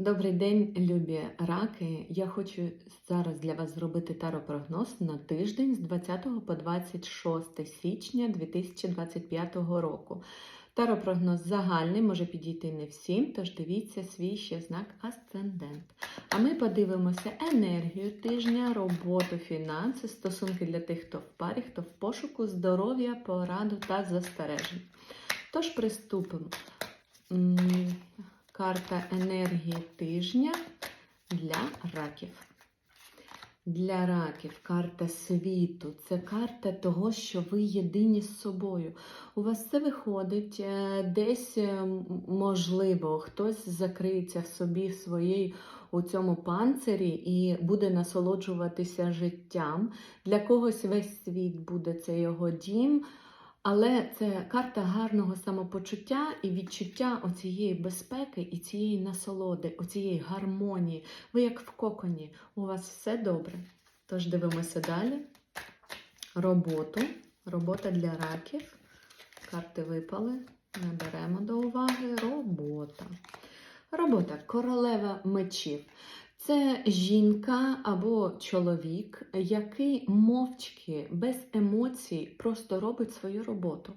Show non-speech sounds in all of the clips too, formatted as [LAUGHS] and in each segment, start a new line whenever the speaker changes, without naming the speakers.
Добрий день, любі раки. Я хочу зараз для вас зробити таропрогноз на тиждень з 20 по 26 січня 2025 року. Таропрогноз загальний може підійти не всім, тож дивіться свій ще знак асцендент. А ми подивимося енергію тижня, роботу, фінанси, стосунки для тих, хто в парі, хто в пошуку, здоров'я, пораду та застережень. Тож приступимо. Карта енергії тижня для раків. Для раків карта світу це карта того, що ви єдині з собою. У вас це виходить е, десь, е, можливо, хтось закриється в собі в своїй у цьому панцирі і буде насолоджуватися життям. Для когось весь світ буде це його дім. Але це карта гарного самопочуття і відчуття оцієї безпеки і цієї насолоди, оцієї гармонії. Ви як в коконі, у вас все добре. Тож дивимося далі. Роботу. Робота для раків. Карти випали. Не беремо до уваги. Робота. Робота королева мечів. Це жінка або чоловік, який мовчки, без емоцій, просто робить свою роботу.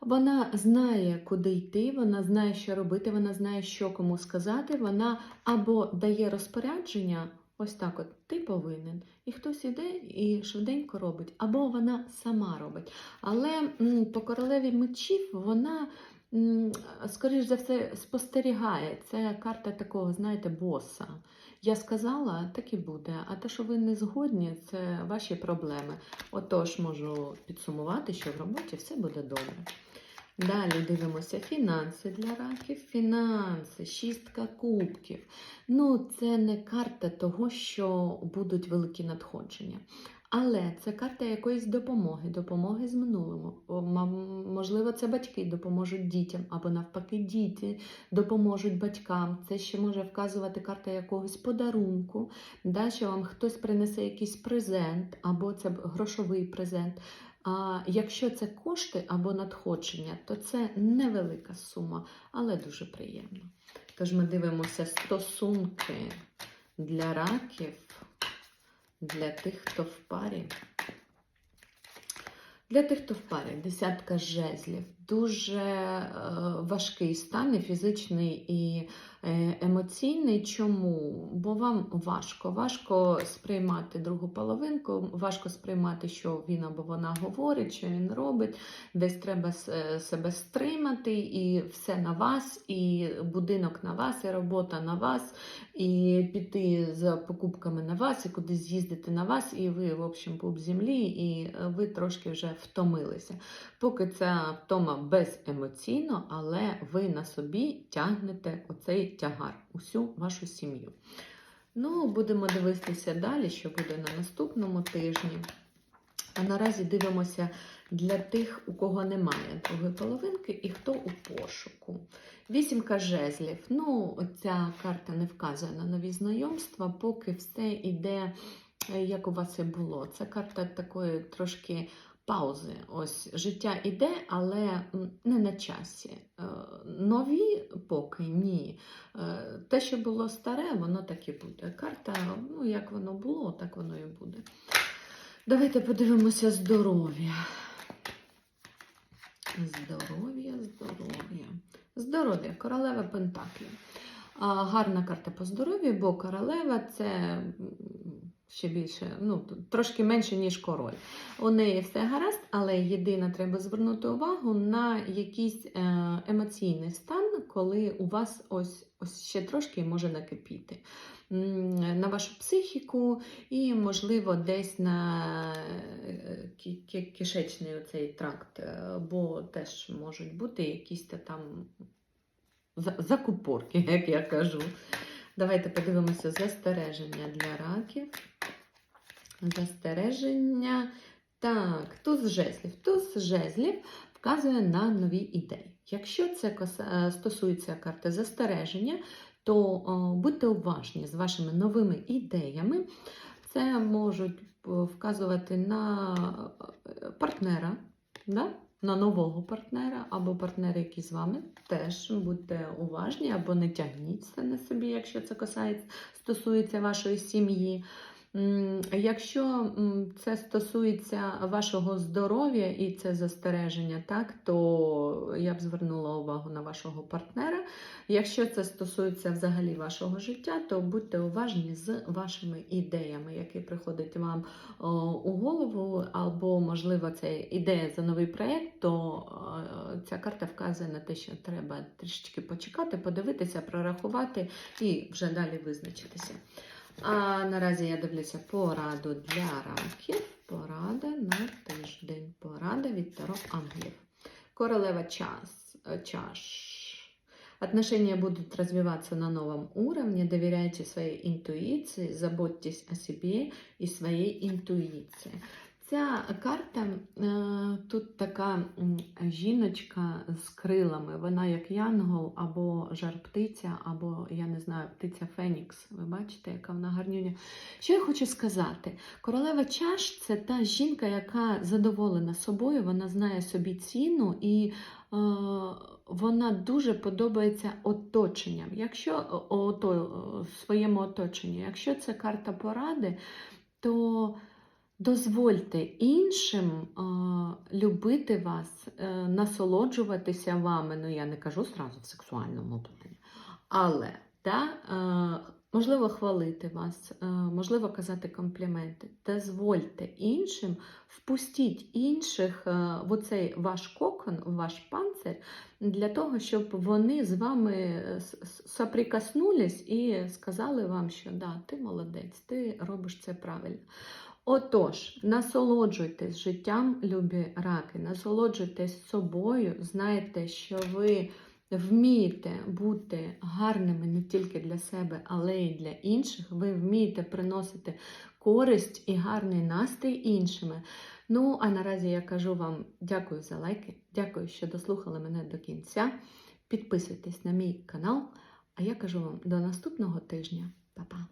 Вона знає, куди йти, вона знає, що робити, вона знає, що кому сказати. Вона або дає розпорядження, ось так: от ти повинен, і хтось іде і швиденько робить, або вона сама робить. Але по королеві мечів вона. м, Скоріш за все, спостерігає. Це карта такого, знаєте, боса. Я сказала, так і буде. А те, що ви не згодні, це ваші проблеми. Отож, можу підсумувати, що в роботі все буде добре. Далі дивимося фінанси для раків. Фінанси, шістка кубків. Ну, це не карта того, що будуть великі надходження. Але це карта якоїсь допомоги, допомоги з ма- Можливо, це батьки допоможуть дітям, або навпаки, діти допоможуть батькам. Це ще може вказувати карта якогось подарунку, да, що вам хтось принесе якийсь презент, або це грошовий презент. А якщо це кошти або надходження, то це невелика сума, але дуже приємно. Тож ми дивимося стосунки для раків, для тих, хто в парі. Для тих, хто в парі, десятка жезлів. Дуже е, важкий стан, і фізичний і е, емоційний. Чому? Бо вам важко. Важко сприймати другу половинку, важко сприймати, що він або вона говорить, що він робить. Десь треба себе стримати, і все на вас, і будинок на вас, і робота на вас, і піти за покупками на вас, і кудись з'їздити на вас, і ви, в общем, пуп землі, і е, ви трошки вже втомилися. Поки ця втома беземоційно, але ви на собі тягнете оцей тягар, усю вашу сім'ю. Ну, будемо дивитися далі, що буде на наступному тижні. А наразі дивимося для тих, у кого немає другої половинки і хто у пошуку. Вісімка жезлів. Ну, ця карта не вказує на нові знайомства, поки все йде, е, як у вас і було. Це карта такої трошки паузи. Ось життя іде, але не на часі. Е, Нові поки ні. Е, Те, що було старе, воно так і буде. Карта, ну як воно було, так воно і буде. Давайте подивимося здоров'я. Здоров'я, здоров'я. Здоров'я, королева Пентаклів. Гарна карта по здоров'ю, бо королева це ще більше, ну, трошки менше, ніж король. У неї все гаразд, але єдине треба звернути увагу на якийсь е, емоційний стан, коли у вас ось, ось ще трошки може накипіти. На вашу психіку і, можливо, десь на е, кишечний оцей тракт, е, бо теж можуть бути якісь там закупорки, [LAUGHS] як я кажу. Давайте подивимося застереження для раків. Застереження. Так, туз жезлів. Туз жезлів вказує на нові ідеї. Якщо це е, стосується карти застереження, то будьте уважні з вашими новими ідеями. Це можуть е, вказувати на е, партнера, да? На нового партнера або партнери, які з вами, теж будьте уважні або не тягніть це на собі, якщо це касається, стосується вашої сім'ї. Якщо це стосується вашого здоров'я і це застереження, так, то я б звернула увагу на вашого партнера. Якщо це стосується взагалі вашого життя, то будьте уважні з вашими ідеями, які приходять вам у голову, або, можливо, це ідея за новий проєкт, то е, ця карта вказує на те, що треба трішечки почекати, подивитися, прорахувати і вже далі визначитися. А наразі я дивлюся пораду для раків. Порада на тиждень. Порада від Таро Ангелів. Королева час, чаш. Отношения будут развиваться на новом уровне. Доверяйте своей интуиции, заботьтесь о себе и своей интуиции. Ця карта е, тут така жіночка з крилами. Вона як янгол або жар-птиця, або я не знаю, птиця Фенікс. Ви бачите, яка вона гарнюня. Що я хочу сказати? Королева чаш це та жінка, яка задоволена собою, вона знає собі ціну і. е, вона дуже подобається оточенням. Якщо ото, своєму оточенню, якщо це карта поради, то дозвольте іншим е, любити вас, е, насолоджуватися вами. Ну, я не кажу зразу в сексуальному плані, але та, е, можливо хвалити вас, е, можливо казати компліменти. Дозвольте іншим, впустіть інших е, в оцей ваш кокон, в ваш панцир, для того, щоб вони з вами соприкоснулись і сказали вам, що да, ти молодець, ти робиш це правильно. Отож, насолоджуйтесь життям, любі раки, насолоджуйтесь собою, знайте, що ви вмієте бути гарними не тільки для себе, але й для інших. Ви вмієте приносити користь і гарний настрій іншими. Ну, а наразі я кажу вам дякую за лайки, дякую, що дослухали мене до кінця. Підписуйтесь на мій канал, а я кажу вам до наступного тижня. Па-па!